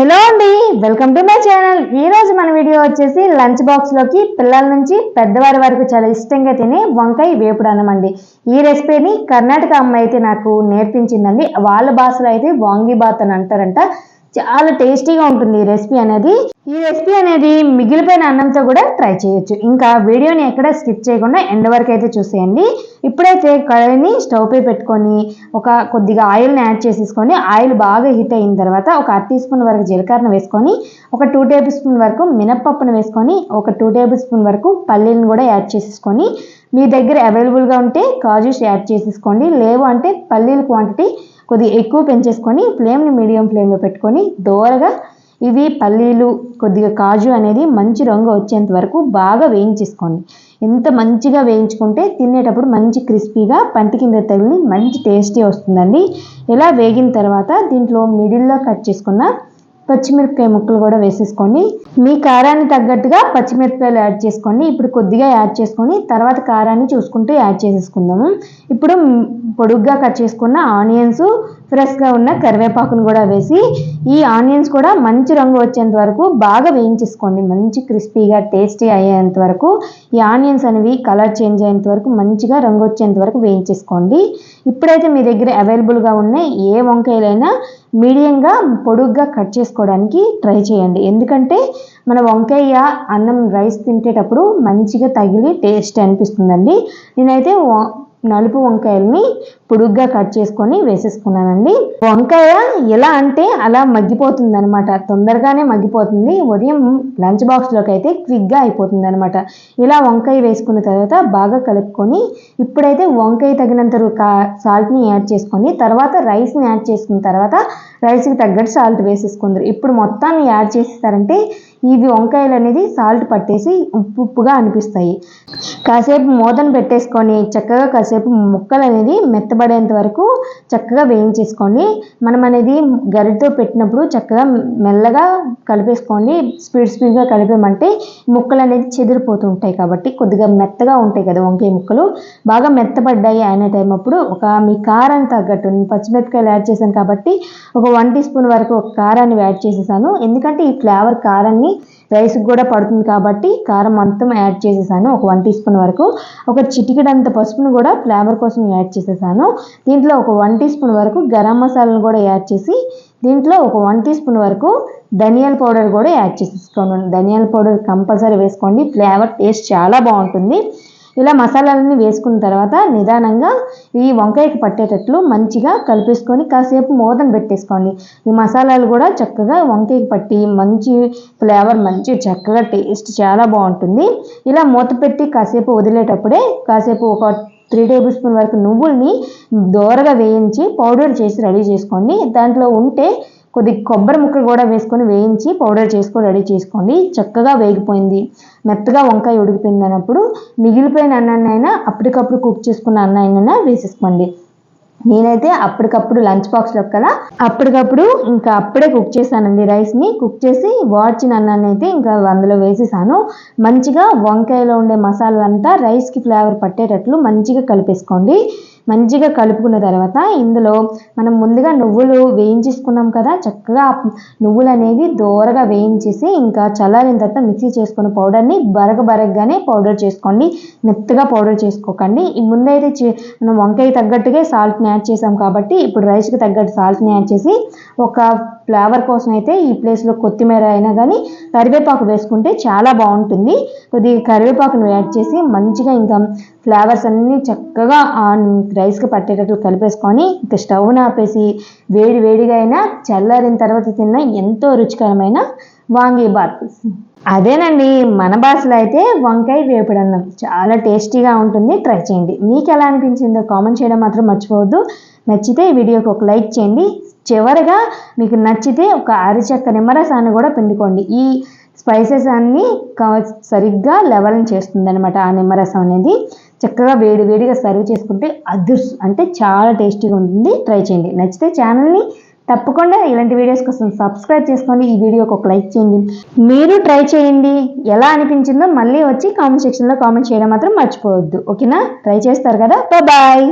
Hello అండి welcome to my channel. ఈ రోజు మన వీడియో వచ్చేసి లంచ్ బాక్స్లోకి పిల్లల నుంచి పెద్దవారి వరకు చాలా ఇష్టంగా తినే వంకాయ వేపుడు అన్నం ఈ రెసిపీని కర్ణాటక అమ్మాయి అయితే నాకు నేర్పించిందండి. వాళ్ళ భాషలో అయితే వాంగి బాత్ అని అంటారంట. చాలా టేస్టీగా ఉంటుంది ఈ రెసిపీ అనేది. ఈ రెసిపీ అనేది మిగిలిపోయిన అన్నంతో కూడా ట్రై చేయొచ్చు. ఇంకా వీడియోని ఎక్కడ స్కిప్ చేయకుండా ఎండ్ వరకు అయితే చూసేయండి. ఇప్పుడైతే కడాయిని స్టవ్ పై పెట్టుకొని ఒక కొద్దిగా ఆయిల్ని యాడ్ చేసేసుకొని ఆయిల్ బాగా హీట్ అయిన తర్వాత ఒక అర టీ స్పూన్ వరకు జీలకర్రను వేసుకొని ఒక టూ టేబుల్ స్పూన్ వరకు మినప్పప్పును వేసుకొని ఒక టూ టేబుల్ స్పూన్ వరకు పల్లీలను కూడా యాడ్ చేసేసుకొని మీ దగ్గర అవైలబుల్గా ఉంటే కాజూస్ యాడ్ చేసేసుకోండి. లేవు అంటే పల్లీల క్వాంటిటీ కొద్దిగా ఎక్కువ పెంచేసుకొని ఫ్లేమ్ని మీడియం ఫ్లేమ్లో పెట్టుకొని దోరగా ఇవి పల్లీలు కొద్దిగా కాజు అనేది మంచి రంగు వచ్చేంత వరకు బాగా వేయించేసుకోండి. ఎంత మంచిగా వేయించుకుంటే తినేటప్పుడు మంచి క్రిస్పీగా పంటి కింద తగిలి మంచి టేస్టీ వస్తుందండి. ఇలా వేగిన తర్వాత దీంట్లో మిడిల్లో కట్ చేసుకున్న పచ్చిమిరపకాయ ముక్కలు కూడా వేసేసుకోండి మీ కారాన్ని తగ్గట్టుగా పచ్చిమిరపకాయలు యాడ్ చేసుకోండి ఇప్పుడు కొద్దిగా యాడ్ చేసుకొని తర్వాత కారాన్ని చూసుకుంటూ యాడ్ చేసేసుకుందాము. ఇప్పుడు పొడుగ్గా కట్ చేసుకున్న ఆనియన్స్ ఫ్రెష్గా ఉన్న కరివేపాకును కూడా వేసి ఈ ఆనియన్స్ కూడా మంచి రంగు వచ్చేంత వరకు బాగా వేయించేసుకోండి. మంచి క్రిస్పీగా టేస్టీ అయ్యేంత వరకు ఈ ఆనియన్స్ అనేవి కలర్ చేంజ్ అయ్యేంత వరకు మంచిగా రంగు వచ్చేంత వరకు వేయించేసుకోండి. ఇప్పుడైతే మీ దగ్గర అవైలబుల్గా ఉన్న ఏ వంకాయలైనా మీడియంగా పొడుగ్గా కట్ చేసుకోవడానికి ట్రై చేయండి. ఎందుకంటే మన వంకాయ అన్నం రైస్ తింటేటప్పుడు మంచిగా తగిలి టేస్ట్ అనిపిస్తుందండి. నేనైతే నలుపు వంకాయల్ని పొడుగ్గా కట్ చేసుకొని వేసేసుకున్నానండి. వంకాయ ఎలా అంటే అలా మగ్గిపోతుంది అనమాట తొందరగానే మగ్గిపోతుంది. ఉదయం లంచ్ బాక్స్లోకి అయితే క్విక్గా అయిపోతుంది అనమాట ఇలా వంకాయ వేసుకున్న తర్వాత బాగా కలుపుకొని ఇప్పుడైతే వంకాయ తగినంత సాల్ట్ని యాడ్ చేసుకొని తర్వాత రైస్ని యాడ్ చేసుకున్న తర్వాత రైస్కి తగ్గట్టు సాల్ట్ వేసేసుకుందరు. ఇప్పుడు మొత్తాన్ని యాడ్ చేసేస్తారంటే ఇవి వంకాయలు అనేది సాల్ట్ పట్టేసి ఉప్పు ఉప్పుగా అనిపిస్తాయి. కాసేపు మూతను పెట్టేసుకొని చక్కగా కాసేపు ముక్కలు అనేది మెత్త మెత్తబడేంత వరకు చక్కగా వేయించేసుకోండి. మనం అనేది గరిటతో పెట్టినప్పుడు చక్కగా మెల్లగా కలిపేసుకోండి. స్పీడ్ స్పీడ్గా కలిపేమంటే ముక్కలు అనేది చెదిరిపోతూ ఉంటాయి కాబట్టి కొద్దిగా మెత్తగా ఉంటాయి కదా వంకాయ ముక్కలు. బాగా మెత్తబడ్డాయి అయిన టైం అప్పుడు ఒక మీ కారం తగ్గట్టు పచ్చిమిరపకాయలు యాడ్ చేశాను కాబట్టి ఒక వన్ టీ స్పూన్ వరకు ఒక కారాన్ని యాడ్ చేసేసాను. ఎందుకంటే ఈ ఫ్లేవర్ కారాన్ని రైస్కి కూడా పడుతుంది కాబట్టి కారం మొత్తం యాడ్ చేసేసాను. ఒక వన్ టీ స్పూన్ వరకు. ఒక చిటికెడంత పసుపును కూడా ఫ్లేవర్ కోసం యాడ్ చేసేసాను. దీంట్లో ఒక వన్ టీ స్పూన్ వరకు గరం మసాలాను కూడా యాడ్ చేసి దీంట్లో ఒక వన్ టీ స్పూన్ వరకు ధనియాల పౌడర్ కూడా యాడ్ చేసేసుకోండి. ధనియాల పౌడర్ కంపల్సరీ వేసుకోండి. ఫ్లేవర్ టేస్ట్ చాలా బాగుంటుంది. ఇలా మసాలాలన్నీ వేసుకున్న తర్వాత నిదానంగా ఈ వంకాయకి పట్టేటట్లు మంచిగా కలిపేసుకొని కాసేపు మూతను పెట్టేసుకోండి. ఈ మసాలాలు కూడా చక్కగా వంకాయకి పట్టి మంచి ఫ్లేవర్ మంచి చక్కగా టేస్ట్ చాలా బాగుంటుంది. ఇలా మూత పెట్టి కాసేపు వదిలేటప్పుడే కాసేపు ఒక త్రీ టేబుల్ స్పూన్ వరకు నువ్వుల్ని దోరగా వేయించి పౌడర్ చేసి రెడీ చేసుకోండి. దాంట్లో ఉంటే కొద్ది కొబ్బరి ముక్కలు కూడా వేసుకొని వేయించి పౌడర్ చేసుకొని రెడీ చేసుకోండి. చక్కగా వేగిపోయింది. మెత్తగా వంకాయ ఉడికిపోయింది అన్నప్పుడు మిగిలిపోయిన అన్నాన్ని అయినా అప్పటికప్పుడు కుక్ చేసుకున్న అన్నాయినా వేసేసుకోండి. నేనైతే అప్పటికప్పుడు లంచ్ బాక్స్లో కదా అప్పటికప్పుడు ఇంకా అప్పుడే కుక్ చేశానండి రైస్ని కుక్ చేసి వాడ్చిన అన్నాన్ని అయితే ఇంకా అందులో వేసేసాను. మంచిగా వంకాయలో ఉండే మసాలా అంతా రైస్కి ఫ్లేవర్ పట్టేటట్లు మంచిగా కలిపేసుకోండి. మంచిగా కలుపుకున్న తర్వాత ఇందులో మనం ముందుగా నువ్వులు వేయించేసుకున్నాం కదా చక్కగా నువ్వులు అనేది దోరగా వేయించేసి ఇంకా చల్లారిన తర్వాత మిక్సీ చేసుకున్న పౌడర్ని బరగ బరగగానే పౌడర్ చేసుకోండి. మెత్తగా పౌడర్ చేసుకోకండి. ముందైతే మనం వంకాయ తగ్గట్టుగా సాల్ట్ని యాడ్ చేసాం కాబట్టి ఇప్పుడు రైస్కి తగ్గట్టు సాల్ట్ని యాడ్ చేసి ఒక ఫ్లేవర్ కోసం అయితే ఈ ప్లేస్లో కొత్తిమీర అయినా కానీ కరివేపాకు వేసుకుంటే చాలా బాగుంటుంది. కొద్దిగా కరివేపాకును యాడ్ చేసి మంచిగా ఇంకా ఫ్లేవర్స్ అన్నీ చక్కగా రైస్కి పట్టేటట్లు కలిపేసుకొని ఇంకా స్టవ్ని ఆపేసి వేడి వేడిగా అయినా చల్లారిన తర్వాత తిన్న ఎంతో రుచికరమైన వాంగీ బాత్ అదేనండి మన భాషలో అయితే వంకాయ వేపుడన్నం చాలా టేస్టీగా ఉంటుంది. ట్రై చేయండి. మీకు ఎలా అనిపించిందో కామెంట్ చేయడం మాత్రం మర్చిపోవద్దు. నచ్చితే ఈ వీడియోకి ఒక లైక్ చేయండి. చివరిగా మీకు నచ్చితే ఒక అరిచెక్క నిమ్మరసాన్ని కూడా పిండుకోండి. ఈ స్పైసెస్ అన్నీ సరిగ్గా లెవెల్ని చేస్తుంది అనమాట ఆ నిమ్మరసం అనేది. చక్కగా వేడి వేడిగా సర్వ్ చేసుకుంటే అదుర్స్ అంటే చాలా టేస్టీగా ఉంటుంది. ట్రై చేయండి. నచ్చితే ఛానల్ని తప్పకుండా ఇలాంటి వీడియోస్ కోసం సబ్స్క్రైబ్ చేసుకోండి. ఈ వీడియోకి ఒక లైక్ చేయండి. మీరు ట్రై చేయండి. ఎలా అనిపించిందో మళ్ళీ వచ్చి కామెంట్ సెక్షన్లో కామెంట్ చేయడం మాత్రం మర్చిపోవద్దు. ఓకేనా? ట్రై చేస్తారు కదా? బాయ్.